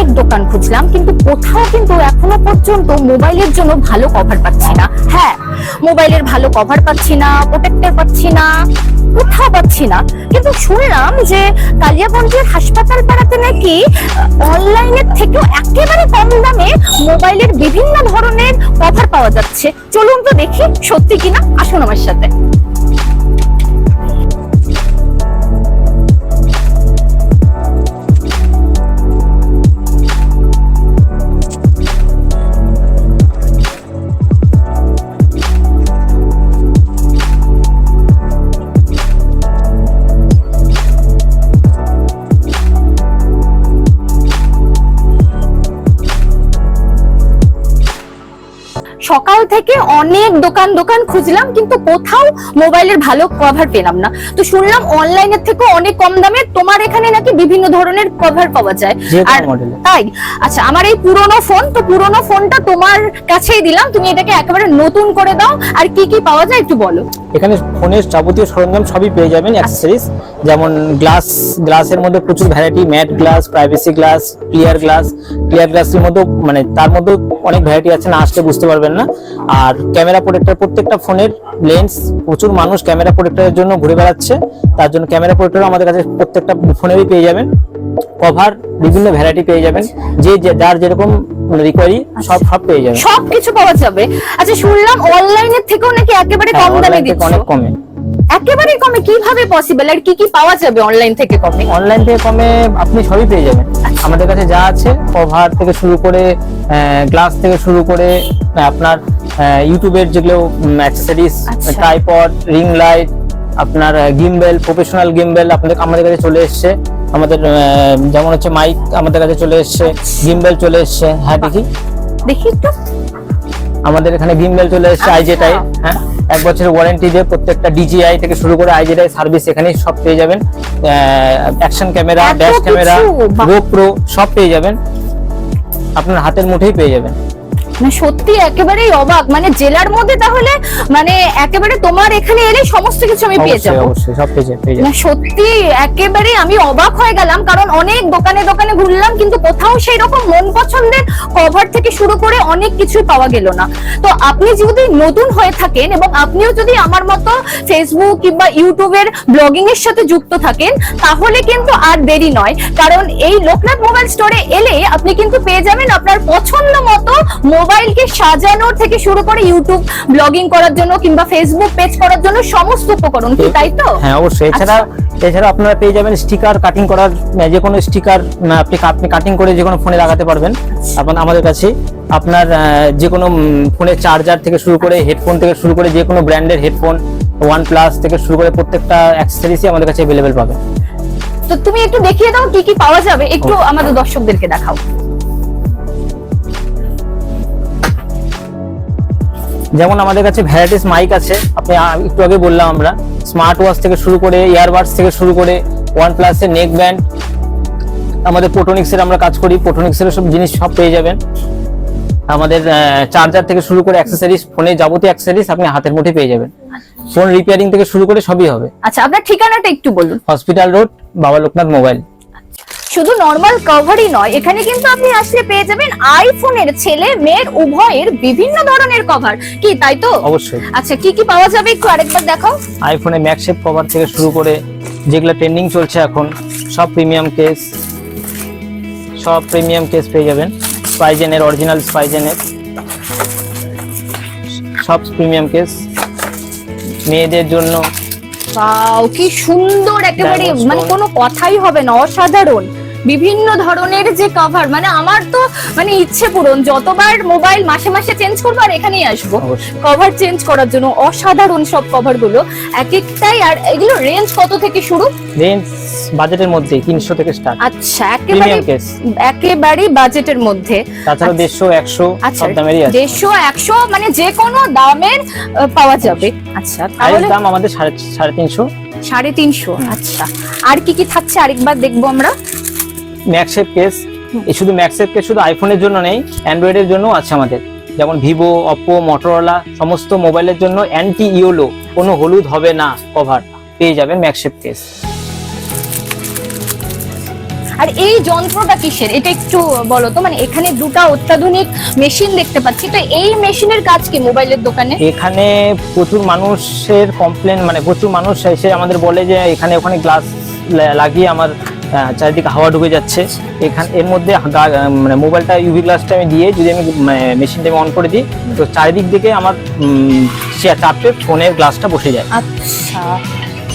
অনেক দোকান খুঁজলাম, কিন্তু কোথাও কিন্তু এখনও পর্যন্ত মোবাইলের জন্য ভালো কভার পাচ্ছি না। হ্যাঁ মোবাইলের ভালো কভার পাচ্ছি না প্রোটেক্টর পাচ্ছি না, কোথাও পাচ্ছি না। কিন্তু শুনলাম যে কালিয়াগঞ্জের হাসপাতাল পাড়াতে নাকি অনলাইনের থেকেও একেবারে কম দামে মোবাইলের বিভিন্ন ধরনের কভার পাওয়া যাচ্ছে। চলুন তো দেখি সত্যি কিনা, আসুন আমার সাথে। সকাল থেকে অনেক দোকান দোকান খুঁজলাম কিন্তু কোথাও মোবাইলের ভালো কভার পেলাম না। তো শুনলাম অনলাইনের থেকে অনেক কম দামে তোমার এখানে নাকি বিভিন্ন ধরনের কভার পাওয়া যায়। আর তাই আচ্ছা আমার এই পুরনো ফোন তো পুরনো ফোনটা তোমার কাছেই দিলাম তুমি এটাকে একেবারে নতুন করে দাও আর কি কি পাওয়া যায় একটু বলো। এখানে ফোনের যাবতীয় সরঞ্জাম সবই পেয়ে যাবেন অ্যাক্সেসরিজ যেমন গ্লাস গ্লাসের মধ্যে প্রচুর variety matt glass privacy glass clear glass clear গ্লাসের মধ্যে মানে তার মধ্যে অনেক ভ্যারাইটি আছে না আসলে বুঝতে পারবেন না। আর ক্যামেরা প্রোটেক্টর প্রত্যেকটা ফোনের লেন্স প্রচুর মানুষ ক্যামেরা প্রোটেক্টরের জন্য ঘুরে বেড়াচ্ছে। তার জন্য ক্যামেরা প্রোটেক্টর আমাদের কাছে প্রত্যেকটা ফোনেরই পেয়ে যাবেন। কভার বিভিন্ন ভ্যারাইটি পেয়ে যাবেন। যে যে- যার যেরকম রিকোয়ারি সব সব পেয়ে যাবেন। সব কিছু পাওয়া যাবে। আচ্ছা শুনলাম অনলাইনের থেকেও নাকি একেবারে হ্যাঁ, কম দামে দিচ্ছে। অনেক কমে। একেবারে কমে কীভাবে পসিবল আর কি কি পাওয়া যাবে অনলাইন থেকে কমে? অনলাইন থেকে কমে আপনি সবই পেয়ে যাবেন। আমাদের কাছে যা আছে কভার থেকে শুরু করে গ্লাস থেকে শুরু করে আপনার ইউটিউবের যেগুলো অ্যাক্সেসরিজ আচ্ছা। ট্রাইপড রিং লাইট আপনার গিম্বেল প্রফেশনাল গিম্বেল আপনাদের আমাদের কাছে চলে এসছে। আমাদের যেমন হচ্ছে মাইক আমাদের কাছে চলে এসছে গিম্বেল চলে এসছে। হ্যাঁ দেখি। দেখি একটু। আমাদের এখানে গিম্বেল চলে এসছে আচ্ছা। আইজেটাই হ্যাঁ। এক বছরের ওয়ারেন্টি দিয়ে প্রত্যেকটা ডিজিআই থেকে শুরু করে আইজিআই সার্ভিস এখানে সব পেয়ে যাবেন। Action camera dash camera. GoPro সব পেয়ে যাবেন। আপনার হাতের মুঠেই পেয়ে যাবেন। না সত্যি একেবারেই অবাক। মানে জেলার মধ্যে তাহলে মানে একেবারে তোমার এখানে এলে সমস্ত কিছু আমি পেয়ে যাব। অবশ্যই সব পেয়ে যাবেন পেয়ে না সত্যি একেবারে আমি অবাক হয়ে গেলাম কারণ অনেক দোকানে দোকানে ঘুরলাম কিন্তু কোথাও সেই রকম মন পছন্দের কভার থেকে শুরু করে অনেক কিছু পাওয়া গেল না। তো আপনি যদি নতুন হয়ে থাকেন এবং আপনিও যদি আমার মতো ফেসবুক কিংবা ইউটিউবের ব্লগিং এর সাথে যুক্ত থাকেন তাহলে কিন্তু আর দেরি নয় কারণ এই লোকনাথ মোবাইল স্টোরে এলে আপনি কিন্তু পেয়ে যাবেন আপনার পছন্দ মতো মোবাইলকে সাজানোর থেকে শুরু করে ইউটিউব ব্লগিং করার জন্য কিংবা ফেসবুক পেজ করার জন্য সমস্ত উপকরণ কি তাই তো? হ্যাঁ অবশ্যই। এছাড়া এছাড়া আপনারা পেয়ে যাবেন স্টিকার কাটিং করার আহ, যে কোনো স্টিকার আপনি আপনি কাটিং করে যে কোনো ফোনে লাগাতে পারবেন। আপনার আমাদের কাছে আপনার যে কোনো ফোনের চার্জার থেকে শুরু করে হেডফোন থেকে শুরু করে যে কোনো ব্র্যান্ডের হেডফোন ওয়ান প্লাস থেকে শুরু করে প্রত্যেকটা অ্যাক্সেসরিজই আমাদের কাছে অ্যাভেলেবেল পাবেন। তো তুমি একটু দেখিয়ে দাও কি কি পাওয়া যাবে একটু আমাদের দর্শকদেরকে দেখাও। যেমন আমাদের কাছে ভ্যারাইটিস মাইক আছে আপনি একটু আগে বললাম আমরা স্মার্ট ওয়াচ থেকে শুরু করে ইয়ারবাডস থেকে শুরু করে ওয়ান প্লাসের নেক ব্যান্ড আমাদের পোটোনিক্সের আমরা কাজ করি পোটোনিক্সের সব জিনিস সব পেয়ে যাবেন। আমাদের চার্জার থেকে শুরু করে অ্যাক্সেসরিজ ফোনে যাবতীয় অ্যাক্সেসরিজ আপনি হাতের মুঠে পেয়ে যাবেন। ফোন রিপেয়ারিং থেকে শুরু করে সবই হবে। আচ্ছা আপনার ঠিকানাটা একটু বলুন। Hospital road Baba Loknath mobile শুধু নর্মাল কভারই নয় এখানে কিন্তু আপনি আসলে পেয়ে যাবেন আইফোনের ছেলে মেয়ের উভয়ের বিভিন্ন ধরনের কভার কি তাই তো? অবশ্যই। আচ্ছা কি কি পাওয়া যাবে একটু আরেকবার দেখাও? আইফোনে ম্যাকশেপ কভার থেকে শুরু করে যেগুলো ট্রেন্ডিং চলছে এখন সব প্রিমিয়াম কেস সব প্রিমিয়াম কেস পেয়ে যাবেন। স্পাইজেনের অরিজিনাল স্পাইজেনের সব প্রিমিয়াম কেস মেয়েদের জন্য ওয়াও কি সুন্দর একেবারে মানে কোনো কথাই হবে না অসাধারণ। বিভিন্ন ধরনের যে কভার মানে আমার তো মানে ইচ্ছে পূরণ যতবার মোবাইল মাসে মাসে চেঞ্জ করব আর এখানেই আসব। কভার চেঞ্জ করার জন্য অসাধারণ সব কভারগুলো এক একটাই আর এগুলো রেঞ্জ কত থেকে শুরু? রেঞ্জ বাজেটের মধ্যে তিনশো থেকে স্টার্ট আচ্ছা একেবারে একেবারেই বাজেটের মধ্যে। তাছাড়া দেড়শো একশো আচ্ছা সব দামেরই আছে। দেড়শো একশো মানে যে কোনো দামের পাওয়া যাবে। আচ্ছা তাহলে দাম আমাদের সাড়ে সাড়ে তিনশো। সাড়ে তিনশো আচ্ছা। আর কি কি থাকছে আরেকবার দেখব আমরা? MagSafe case. এই শুধু ম্যাকশেপ কেস শুধু আইফোনের জন্য নেই অ্যান্ড্রয়েডের জন্য আছে আমাদের। যেমন ভিভো অপো মটোরোলা সমস্ত মোবাইলের জন্য অ্যান্টি ইওলো কোনো হলুদ হবে না কভার পেয়ে যাবেন ম্যাকশেপ কেস। আর এই যন্ত্রটা কিসের? এটা একটু বলো তো মানে এখানে দুটো অত্যাধুনিক মেশিন দেখতে পাচ্ছি। তো এই মেশিনের কাজ কি মোবাইলের দোকানে? এখানে প্রচুর মানুষের কমপ্লেন মানে প্রচুর মানুষ এসে আমাদের বলে যে এখানে ওখানে গ্লাস লাগিয়ে আমার চারিদিকে হাওয়া ঢুকে যাচ্ছে। এখানে এর মধ্যে গা- মানে মোবাইলটা ইউভি গ্লাসটা আমি দিয়ে যদি আমি মেশিনটা আমি অন করে দিই তো চারিদিক থেকে আমার চাপে ফোনের গ্লাসটা বসে যায়। আচ্ছা।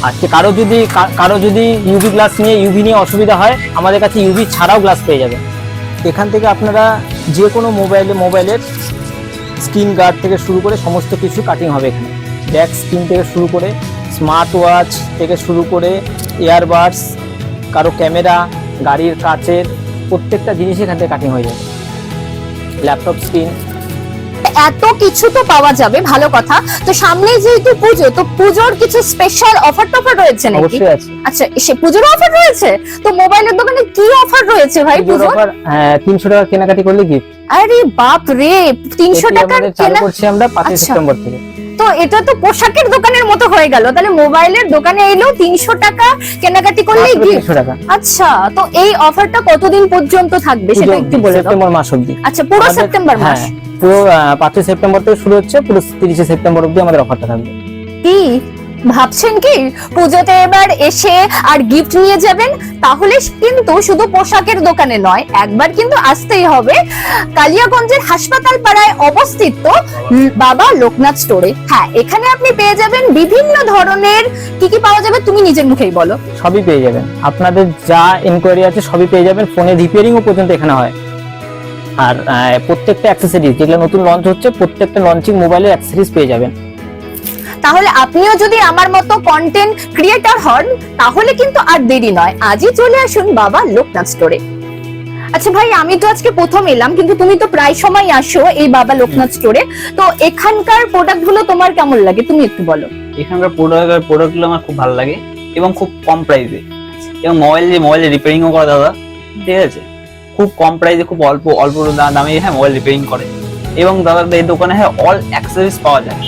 আর কারও যদি কারও যদি ইউভি গ্লাস নিয়ে ইউভি নিয়ে অসুবিধা হয় আমাদের কাছে ইউভি ছাড়াও গ্লাস পেয়ে যাবেন এখান থেকে আপনারা যে কোনো মোবাইলে মোবাইলের স্ক্রিন গার্ড থেকে শুরু করে সমস্ত কিছু কাটিং হবে এখানে। ব্যাক স্ক্রিন থেকে শুরু করে স্মার্ট ওয়াচ থেকে শুরু করে ইয়ারবাডস কারও ক্যামেরা গাড়ির কাচের প্রত্যেকটা জিনিস এখান থেকে কাটিং হয়ে যাবে ল্যাপটপ স্ক্রিন এত কিছু তো পাওয়া যাবে ভালো কথা। তো সামনে যেহেতু পুজো তো পুজোর কিছু স্পেশাল অফার টফার রয়েছে নাকি? অবশ্যই আছে। আচ্ছা সে পুজোর অফার রয়েছে? তো মোবাইলের দোকানে কি অফার রয়েছে ভাই পুজোর অফার তিনশো টাকা কেনাকাটি করলে গিফট আরে বাপ রে তিনশো টাকার চালু কেনা করছি আমরা পাঁচই আচ্ছা। সেপ্টেম্বর থেকে। তো এটা তো পোশাকের দোকানের মতো হয়ে গেল। তাহলে মোবাইলের দোকানে এলো তিনশো টাকা কেনাকাটি করলেই মাত্র গিফট টাকা। আচ্ছা তো এই অফারটা কতদিন পর্যন্ত থাকবে সেটা একটু বলে সেপ্টেম্বর মাস অব্দি আচ্ছা পুরো সেপ্টেম্বর মাস? হ্যাঁ পুরো আহ, পাঁচই সেপ্টেম্বর থেকে শুরু হচ্ছে পুরো তিরিশে সেপ্টেম্বর অব্দি আমাদের অফারটা থাকবে। কি? ভাবছেন কি? পুজোতে এবার এসে আর গিফট নিয়ে যাবেন? তাহলে কিন্তু শুধু পোশাকের দোকানে নয়, একবার কিন্তু আসতেই হবে। কালিয়াগঞ্জের হাসপাতাল পাড়ায় অবস্থিত বাবা লোকনাথ স্টোরে। হ্যাঁ এখানে আপনি পেয়ে যাবেন বিভিন্ন ধরনের। কি কি পাওয়া যাবে তুমি নিজের মুখেই বলো। সবই পেয়ে যাবেন। আপনাদের যা এনকোয়ারি আছে সবই পেয়ে যাবেন। ফোনে রিপেয়ারিংও পর্যন্ত এখানে হয়। আর প্রত্যেকটা অ্যাক্সেসরিজ যেগুলো নতুন লঞ্চ হচ্ছে, প্রত্যেকটা লঞ্চিং মোবাইলের অ্যাক্সেসরিজ পেয়ে যাবেন। তাহলে আপনিও যদি আমার মতো কন্টেন্ট ক্রিয়েটার হন, তাহলে কিন্তু আর দেরি নয়। আজই চলে আসুন বাবা লোকনাথ স্টোরে আচ্ছা ভাই, আমি তো আজকে প্রথম এলাম, কিন্তু তুমি তো প্রায় সময় আসো এই বাবা লোকনাথ স্টোরে তো এখানকার প্রোডাক্টগুলো তোমার কেমন লাগে? তুমি একটু বলো। এখানকার প্রোডাক্ট প্রোডাক্টগুলো আমার খুব ভালো লাগে এবং খুব কম প্রাইসে এবং মোবাইল যে মোবাইলে রিপেয়ারিংও করে দাদা, ঠিক আছে? খুব কম প্রাইসে খুব অল্প অল্প দামে হ্যাঁ মোবাইল রিপেয়ারিং করে। এবং দাদা এই দোকানে হ্যাঁ অল অ্যাক্সেসরিজ পাওয়া যায়।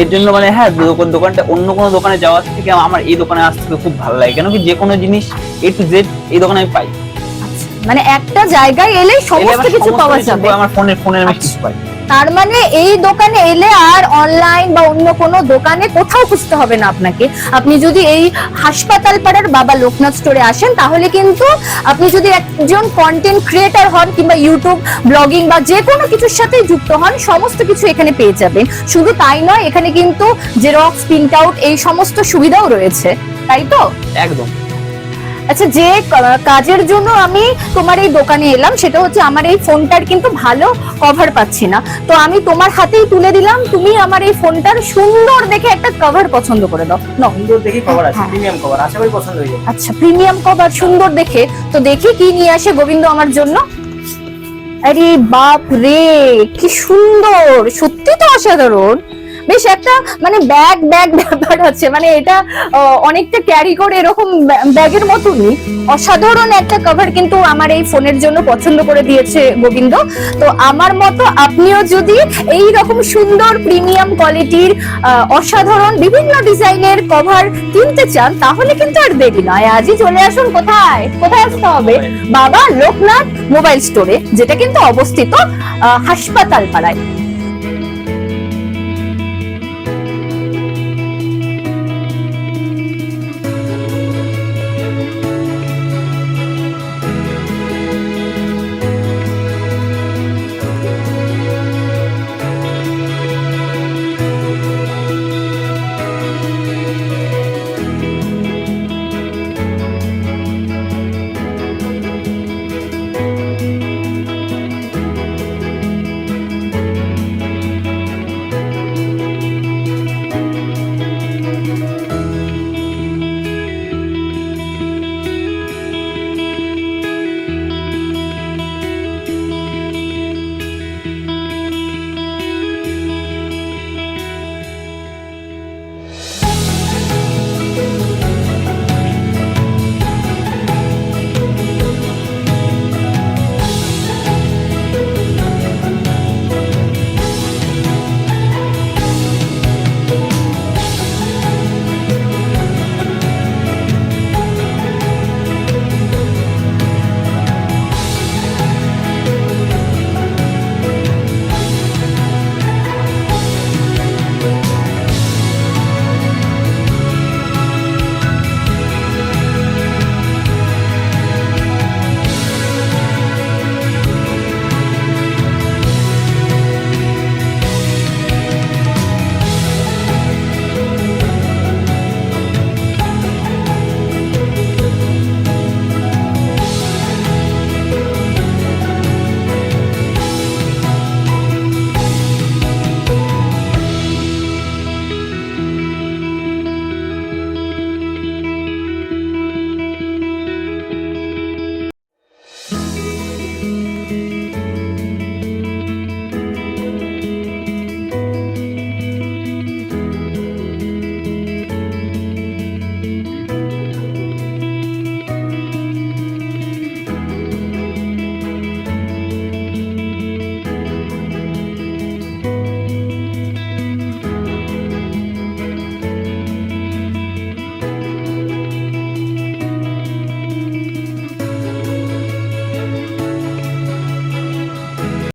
এর জন্য মানে হ্যাঁ দোকান দোকানটা অন্য কোনো দোকানে যাওয়ার থেকে আমার এই দোকানে আসতে খুব ভালো লাগে। কেন কি যে কোনো জিনিস এ টু জেড এই দোকানে আমি পাই। মানে একটা জায়গায় এলেই এলে সমস্ত কিছু পাওয়া যাবে। আমার ফোনের ফোনের আমি কিছু পাই। তার মানে এই দোকানে এলে আর অনলাইন বা অন্য কোনো দোকানে কোথাও খুঁজতে হবে না আপনাকে। আপনি যদি এই হাসপাতাল পাড়ার বাবা লোকনাথ স্টোরে আসেন, তাহলে কিন্তু আপনি যদি একজন কন্টেন্ট ক্রিয়েটার হন কিংবা ইউটিউব ব্লগিং বা যে কোনো কিছুর সাথে যুক্ত হন, সমস্ত কিছু এখানে পেয়ে যাবেন। শুধু তাই নয়, এখানে কিন্তু জেরক্স প্রিন্ট আউট এই সমস্ত সুবিধাও রয়েছে। তাই তো? একদম। আচ্ছা যে কাজের জন্য আমি তোমার এই দোকানে এলাম সেটা হচ্ছে আমার এই ফোনটার কিন্তু ভালো কভার পাচ্ছি না। তো আমি তোমার হাতেই তুলে দিলাম তুমি আমার এই ফোনটার সুন্দর দেখে একটা কভার পছন্দ করে দাও। সুন্দর দেখি কভার আছে। প্রিমিয়াম কভার আশা করি পছন্দ হয়ে যাবে। আচ্ছা প্রিমিয়াম কভার সুন্দর দেখে তো দেখি কি নিয়ে আসে গোবিন্দ আমার জন্য। আরে বাপ রে কি সুন্দর! সত্যি তো অসাধারণ। বেশ একটা মানে ব্যাগ ব্যাগ ব্যাপার আছে। মানে এটা অনেকটা ক্যারি করে এরকম ব্যা- ব্যাগের মতনই। অসাধারণ একটা কভার কিন্তু আমার এই ফোনের জন্য পছন্দ করে দিয়েছে গোবিন্দ। তো আমার মতো আপনিও যদি এই রকম সুন্দর প্রিমিয়াম কোয়ালিটির অসাধারণ বিভিন্ন ডিজাইনের কভার কিনতে চান, তাহলে কিন্তু আর দেরি নয়। আজই চলে আসুন কোথায়? কোথায় আসতে হবে? বাবা, লোকনাথ মোবাইল স্টোরে যেটা কিন্তু অবস্থিত হাসপাতাল পাড়ায়